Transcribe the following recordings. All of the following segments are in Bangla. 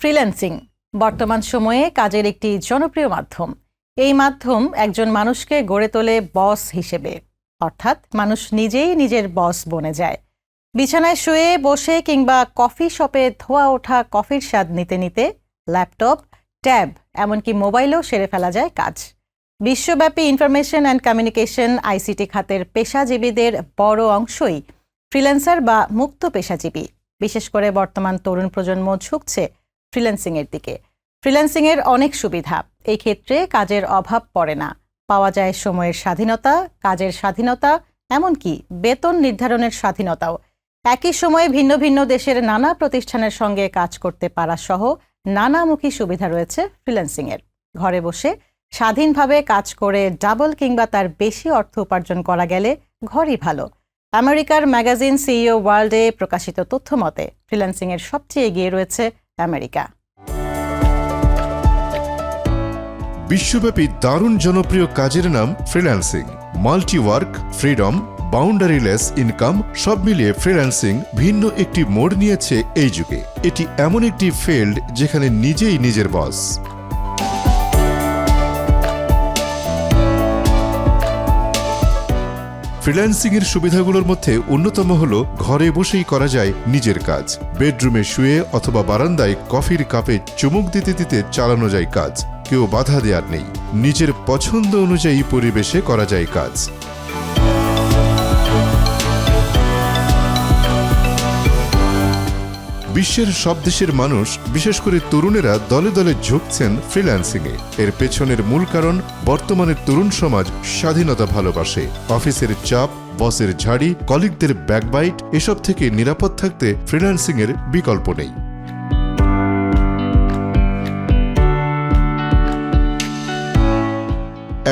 ফ্রিল্যান্সিং, বর্তমান সময়ে কাজের একটি জনপ্রিয় মাধ্যম। এই মাধ্যম একজন মানুষকে গড়ে তোলে বস হিসেবে। অর্থাৎ মানুষ নিজেই নিজের বস বনে যায়। বিছানায় শুয়ে বসে কিংবা কফি শপে ধোয়া ওঠা কফির স্বাদ নিতে নিতে ল্যাপটপ, ট্যাব, এমনকি মোবাইলেও সেরে ফেলা যায় কাজ। বিশ্বব্যাপী ইনফরমেশন অ্যান্ড কমিউনিকেশন আইসিটি খাতের পেশাজীবীদের বড় অংশই ফ্রিল্যান্সার বা মুক্ত পেশাজীবী। বিশেষ করে বর্তমান তরুণ প্রজন্ম ঝুঁকছে ফ্রিল্যান্সিং এর দিকে। ফ্রিল্যান্সিং এর অনেক সুবিধা। এই ক্ষেত্রে কাজের অভাব পড়ে না। পাওয়া যায় সময়ের স্বাধীনতা, কাজের স্বাধীনতা, এমনকি বেতন নির্ধারণের স্বাধীনতাও। একই সময়ে ভিন্ন ভিন্ন দেশের নানা প্রতিষ্ঠানের সঙ্গে কাজ করতে পারা সহ নানামুখী সুবিধা রয়েছে ফ্রিল্যান্সিং এর ঘরে বসে স্বাধীনভাবে কাজ করে ডাবল কিংবা তার বেশি অর্থ উপার্জন করা গেলে ঘরই ভালো। আমেরিকার ম্যাগাজিন সিইও ওয়ার্ল্ডে প্রকাশিত তথ্য মতে ফ্রিল্যান্সিং এর সবচেয়ে এগিয়ে রয়েছে আমেরিকা। বিশ্বব্যাপী দারুণ জনপ্রিয় কাজের নাম freelancing multi work freedom boundaryless income সব মিলিয়ে ফ্রিল্যান্সিং ভিন্ন একটি মোড় নিয়েছে এই যুগে। এটি এমন একটি ফিল্ড যেখানে নিজেই নিজের বস ফ্রিল্যান্সিং এর সুবিধাগুলোর মধ্যে অন্যতম হল ঘরে বসেই করা যায় নিজের কাজ। বেডরুমে শুয়ে অথবা বারান্দায় কফির কাপে চুমুক দিতে দিতে চালানো যায় কাজ। কেউ বাধা দেওয়ার নেই। নিজের পছন্দ অনুযায়ী পরিবেশে করা যায় কাজ। বিশ্বের সব দেশের মানুষ, বিশেষ করে তরুণেরা দলে দলে ঝুঁকছেন ফ্রিল্যান্সিংয়ে এর পেছনের মূল কারণ বর্তমানের তরুণ সমাজ স্বাধীনতা ভালোবাসে। অফিসের চাপ, বসের ঝাড়ি, কলিগদের ব্যাকবাইট এসব থেকে নিরাপদ থাকতে ফ্রিল্যান্সিংয়ের বিকল্প নেই।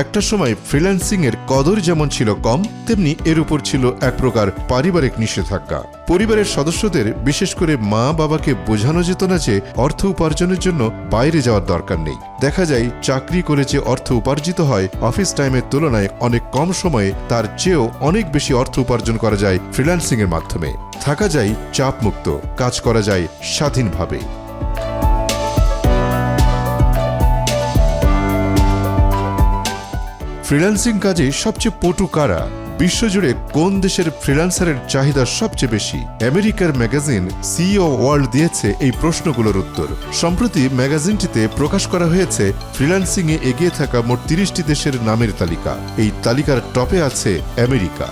একটা সময় ফ্রিল্যান্সিং এর কদর যেমন ছিল কম, তেমনি এর উপর ছিল এক প্রকার পারিবারিক নিষেধাজ্ঞা। পরিবারের সদস্যদের বিশেষ করে মা বাবাকে বোঝানো যেত না যে অর্থ উপার্জনের জন্য বাইরে যাওয়ার দরকার নেই। দেখা যায়, চাকরি করে যে অর্থ উপার্জিত হয়, অফিস টাইমের তুলনায় অনেক কম সময়ে তার চেয়েও অনেক বেশি অর্থ উপার্জন করা যায় ফ্রিল্যান্সিং এর মাধ্যমে। থাকা যায় চাপমুক্ত, কাজ করা যায় স্বাধীনভাবে। ফ্রিল্যান্সিং কাজে সবচেয়ে পটু কারা? বিশ্বজুড়ে কোন দেশের ফ্রিল্যান্সারের চাহিদা সবচেয়ে বেশি? আমেরিকার ম্যাগাজিন সিইও ওয়ার্ল্ড দিয়েছে এই প্রশ্নগুলোর উত্তর। সম্প্রতি ম্যাগাজিনটিতে প্রকাশ করা হয়েছে, ফ্রিল্যান্সিংয়ে এগিয়ে থাকা মোট তিরিশটি দেশের নামের তালিকা। এই তালিকার টপে আছে আমেরিকা।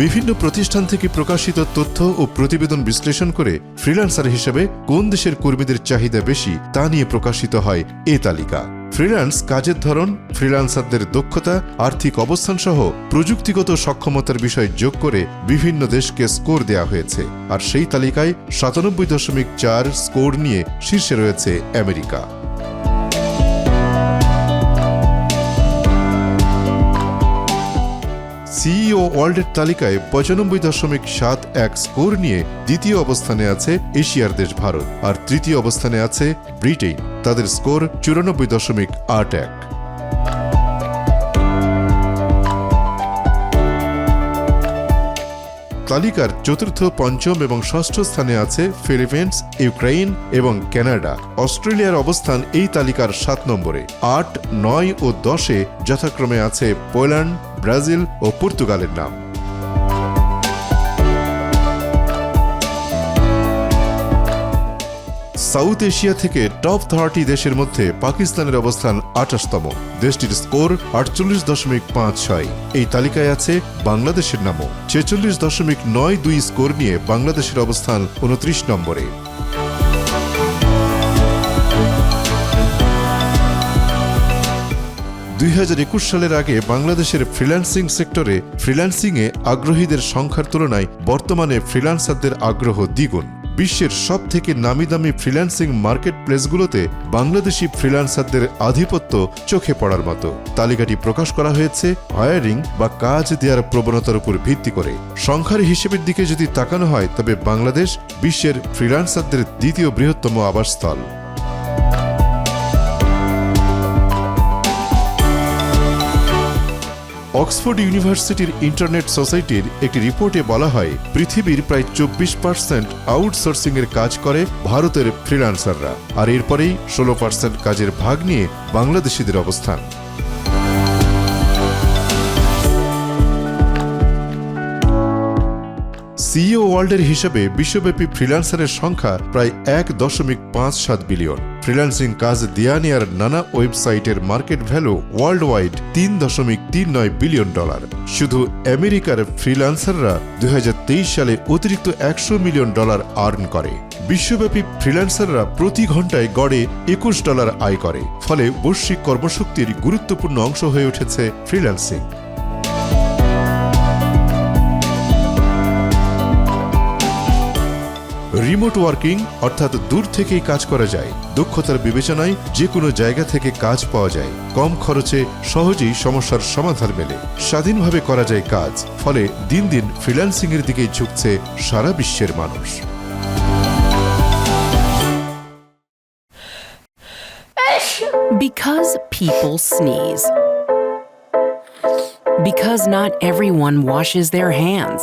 বিভিন্ন প্রতিষ্ঠান থেকে প্রকাশিত তথ্য ও প্রতিবেদন বিশ্লেষণ করে ফ্রিল্যান্সার হিসেবে কোন দেশের কর্মীদের চাহিদা বেশি তা নিয়ে প্রকাশিত হয় এ তালিকা। ফ্রিল্যান্স কাজের ধরন, ফ্রিল্যান্সারদের দক্ষতা, আর্থিক অবস্থান সহ প্রযুক্তিগত সক্ষমতার বিষয় যোগ করে বিভিন্ন দেশকে স্কোর দেয়া হয়েছে। আর সেই তালিকায় সাতানব্বই দশমিক চার স্কোর নিয়ে শীর্ষে রয়েছে আমেরিকা। সিইও ওয়ার্ল্ডের তালিকায় পঁচানব্বই দশমিক সাত এক স্কোর নিয়ে দ্বিতীয় অবস্থানে আছে এশিয়ার দেশ ভারত, আর তৃতীয় অবস্থানে আছে ব্রিটেন তাদের স্কোর চুরানব্বই দশমিক আট এক। তালিকার চতুর্থ, পঞ্চম এবং ষষ্ঠ স্থানে আছে ফিলিপিন্স ইউক্রেন এবং কানাডা। অস্ট্রেলিয়ার অবস্থান এই তালিকার সাত নম্বরে। আট, নয় ও দশে যথাক্রমে আছে পোল্যান্ড ব্রাজিল ও পর্তুগালের নাম। সাউথ এশিয়া থেকে টপ থার্টি দেশের মধ্যে পাকিস্তানের অবস্থান আঠাশতম। দেশটির স্কোর আটচল্লিশ দশমিক পাঁচ ছয়। এই তালিকায় আছে বাংলাদেশের নামও। ছেচল্লিশ দশমিক নয় দুই স্কোর নিয়ে বাংলাদেশের অবস্থান উনত্রিশ নম্বরে। দুই হাজার একুশ সালের আগে বাংলাদেশের ফ্রিল্যান্সিং সেক্টরে ফ্রিল্যান্সিংয়ে আগ্রহীদের সংখ্যার তুলনায় বর্তমানে ফ্রিল্যান্সারদের আগ্রহ দ্বিগুণ। বিশ্বের সব থেকে নামি দামি ফ্রিল্যান্সিং মার্কেট প্লেসগুলোতে বাংলাদেশি ফ্রিল্যান্সারদের আধিপত্য চোখে পড়ার মতো। তালিকাটি প্রকাশ করা হয়েছে হায়ারিং বা কাজ দেওয়ার প্রবণতার উপর ভিত্তি করে। সংখ্যার হিসেবের দিকে যদি তাকানো হয়, তবে বাংলাদেশ বিশ্বের ফ্রিল্যান্সারদের দ্বিতীয় বৃহত্তম আবাসস্থল। অক্সফোর্ড ইউনিভার্সিটির ইন্টারনেট সোসাইটির একটি রিপোর্টে বলা হয়, পৃথিবীর প্রায় চব্বিশ পার্সেন্ট আউটসোর্সিং এর কাজ করে ভারতের ফ্রিল্যান্সাররা আর এরপরেই ষোলো পার্সেন্ট কাজের ভাগ নিয়ে বাংলাদেশিদের অবস্থান। সিইও ওয়ার্ল্ডের হিসেবে বিশ্বব্যাপী ফ্রিল্যান্সারের সংখ্যা প্রায় এক দশমিক পাঁচ সাত বিলিয়ন। ফ্রিল্যান্সিং কাজ দেয়া নেয়ার নানা ওয়েবসাইটের মার্কেট ভ্যালু ওয়ার্ল্ড ওয়াইড তিন দশমিক তিন নয় বিলিয়ন ডলার শুধু আমেরিকার ফ্রিল্যান্সাররা দুই হাজার তেইশ সালে অতিরিক্ত একশো মিলিয়ন ডলার আর্ন করে। বিশ্বব্যাপী ফ্রিল্যান্সাররা প্রতি ঘন্টায় গড়ে একুশ ডলার আয় করে। ফলে বৈশ্বিক কর্মশক্তির গুরুত্বপূর্ণ অংশ হয়ে উঠেছে ফ্রিল্যান্সিং রিমোট ওয়ার্কিং অর্থাৎ দূর থেকেই কাজ করা যায় দক্ষতার বিবেচনায় যে কোনো জায়গা থেকে কাজ পাওয়া যায় কম খরচে সহজেই সমস্যার সমাধান মেলে স্বাধীনভাবে করা যায় কাজ, ফলে দিন দিন ফ্রিল্যান্সিং এর দিকে ঝুঁকছে সারা বিশ্বের মানুষ Because people sneeze. Because not everyone washes their hands.